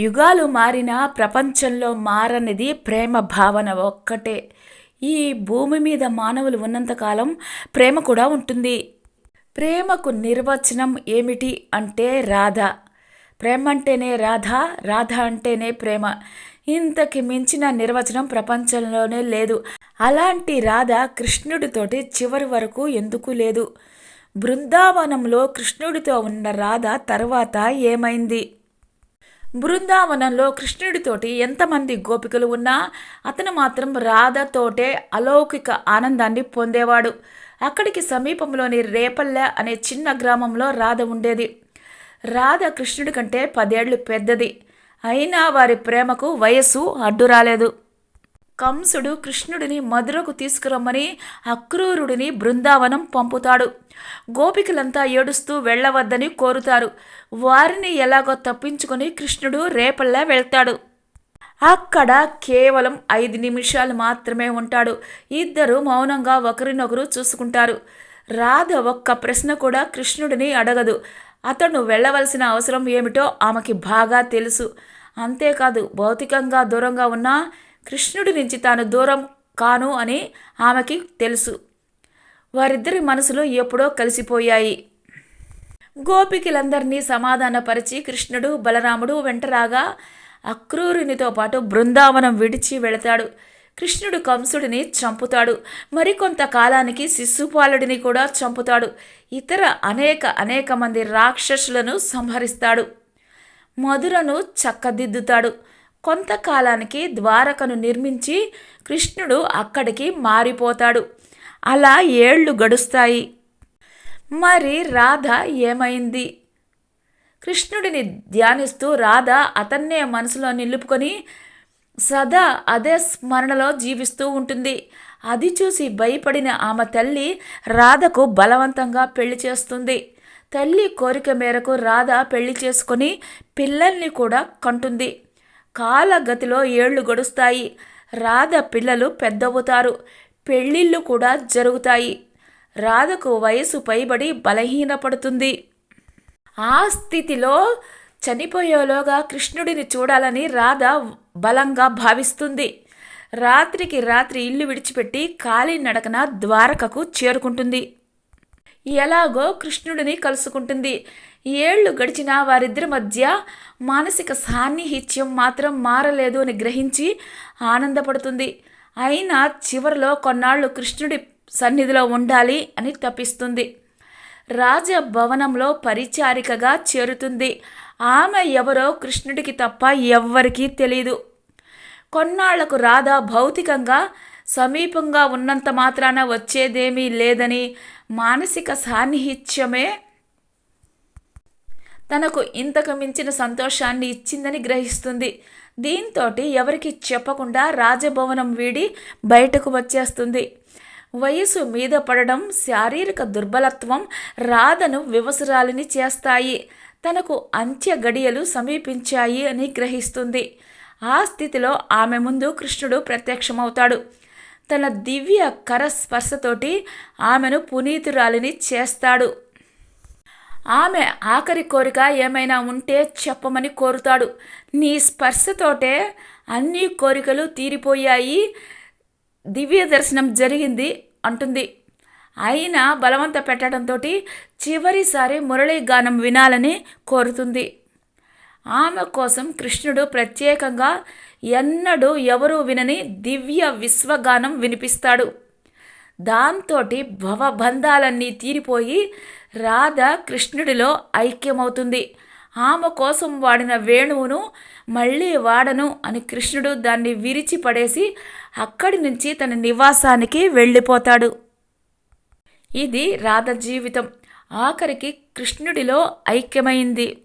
యుగాలు మారినా ప్రపంచంలో మారనిది ప్రేమ భావన ఒక్కటే. ఈ భూమి మీద మానవులు ఉన్నంతకాలం ప్రేమ కూడా ఉంటుంది. ప్రేమకు నిర్వచనం ఏమిటి అంటే రాధ. ప్రేమ అంటేనే రాధ రాధ అంటేనే ప్రేమ. ఇంతకి మించిన నిర్వచనం ప్రపంచంలోనే లేదు. అలాంటి రాధ కృష్ణుడితోటి చివరి వరకు ఎందుకు లేదు? బృందావనంలో కృష్ణుడితో ఉన్న రాధ తర్వాత ఏమైంది? బృందావనంలో కృష్ణుడితోటి ఎంతమంది గోపికలు ఉన్నా అతను మాత్రం రాధతోటే అలౌకిక ఆనందాన్ని పొందేవాడు. అక్కడికి సమీపంలోని రేపల్లె అనే చిన్న గ్రామంలో రాధ ఉండేది. రాధ కృష్ణుడి కంటే పదేళ్ళు పెద్దది. అయినా వారి ప్రేమకు వయస్సు అడ్డు రాలేదు కంసుడు కృష్ణుడిని మధురకు తీసుకురమ్మని అక్రూరుడిని బృందావనం పంపుతాడు. గోపికలంతా ఏడుస్తూ వెళ్ళవద్దని కోరుతారు. వారిని ఎలాగో తప్పించుకొని కృష్ణుడు రేపల్లా వెళ్తాడు. అక్కడ కేవలం ఐదు నిమిషాలు మాత్రమే ఉంటాడు. ఇద్దరు మౌనంగా ఒకరినొకరు చూసుకుంటారు. రాధ ఒక్క ప్రశ్న కూడా కృష్ణుడిని అడగదు. అతను వెళ్ళవలసిన అవసరం ఏమిటో ఆమెకి బాగా తెలుసు. అంతేకాదు భౌతికంగా దూరంగా ఉన్న కృష్ణుడి నుంచి తాను దూరం కాను అని ఆమెకి తెలుసు. వారిద్దరి మనసులు ఎప్పుడో కలిసిపోయాయి. గోపికలందరినీ సమాధానపరిచి కృష్ణుడు బలరాముడు వెంటరాగా అక్రూరునితో పాటు బృందావనం విడిచి వెళతాడు. కృష్ణుడు కంసుడిని చంపుతాడు. మరికొంత కాలానికి శిశుపాలుడిని కూడా చంపుతాడు. ఇతర అనేక అనేక మంది రాక్షసులను సంహరిస్తాడు. మధురను చక్కదిద్దుతాడు. కొంతకాలానికి ద్వారకను నిర్మించి కృష్ణుడు అక్కడికి మారిపోతాడు. అలా ఏళ్ళు గడుస్తాయి. మరి రాధ ఏమైంది? కృష్ణుడిని ధ్యానిస్తూ రాధ అతన్నే మనసులో నిలుపుకొని సదా అదే స్మరణలో జీవిస్తూ ఉంటుంది. అది చూసి భయపడిన ఆమె తల్లి రాధకు బలవంతంగా పెళ్ళి చేస్తుంది. తల్లి కోరిక మేరకు రాధ పెళ్ళి చేసుకొని పిల్లల్ని కూడా కంటుంది. కాలగతిలో ఏళ్ళు గడుస్తాయి. రాధ పిల్లలు పెద్దవుతారు. పెళ్ళిళ్ళు కూడా జరుగుతాయి. రాధకు వయసు పైబడి బలహీనపడుతుంది. ఆ స్థితిలో చనిపోయేలోగా కృష్ణుడిని చూడాలని రాధ బలంగా భావిస్తుంది. రాత్రికి రాత్రి ఇల్లు విడిచిపెట్టి కాలినడకన ద్వారకకు చేరుకుంటుంది. ఎలాగో కృష్ణుడిని కలుసుకుంటుంది. ఏళ్ళు గడిచిన వారిద్దరి మధ్య మానసిక సాన్నిహిత్యం మాత్రం మారలేదు అని గ్రహించి ఆనందపడుతుంది. అయినా చివరిలో కొన్నాళ్ళు కృష్ణుడి సన్నిధిలో ఉండాలి అని తప్పిస్తుంది రాజభవనంలో పరిచారికగా చేరుతుంది. ఆమె ఎవరో కృష్ణుడికి తప్ప ఎవ్వరికీ తెలియదు కొన్నాళ్ళకు రాధ భౌతికంగా సమీపంగా ఉన్నంత మాత్రాన వచ్చేదేమీ లేదని మానసిక సాన్నిహిత్యమే తనకు ఇంతకు మించిన సంతోషాన్ని ఇచ్చిందని గ్రహిస్తుంది. దీంతో ఎవరికి చెప్పకుండా రాజభవనం వీడి బయటకు వచ్చేస్తుంది. వయసు మీద పడడం శారీరక దుర్బలత్వం రాధను వివసరాలిని చేస్తాయి. తనకు అంత్య గడియలు సమీపించాయి అని గ్రహిస్తుంది. ఆ స్థితిలో ఆమె ముందు కృష్ణుడు ప్రత్యక్షమవుతాడు. తన దివ్య కరస్పర్శతోటి ఆమెను పునీతురాలిని చేస్తాడు. ఆమె ఆఖరి కోరిక ఏమైనా ఉంటే చెప్పమని కోరుతాడు. నీ స్పర్శతోటే అన్ని కోరికలు తీరిపోయాయి. దివ్య దర్శనం జరిగింది అంటుంది. అయినా బలవంత పెట్టడంతో చివరిసారి మురళీ గానం వినాలని కోరుతుంది. ఆమె కోసం కృష్ణుడు ప్రత్యేకంగా ఎన్నడూ ఎవరూ వినని దివ్య విశ్వగానం వినిపిస్తాడు. దాంతో భవబంధాలన్నీ తీరిపోయి రాధ కృష్ణుడిలో ఐక్యమవుతుంది. ఆమె కోసం వాడిన వేణువును మళ్ళీ వాడను అని కృష్ణుడు దాన్ని విరిచి పడేసి అక్కడి నుంచి తన నివాసానికి వెళ్ళిపోతాడు. ఇది రాధ జీవితం. ఆఖరికి కృష్ణుడిలో ఐక్యమైంది.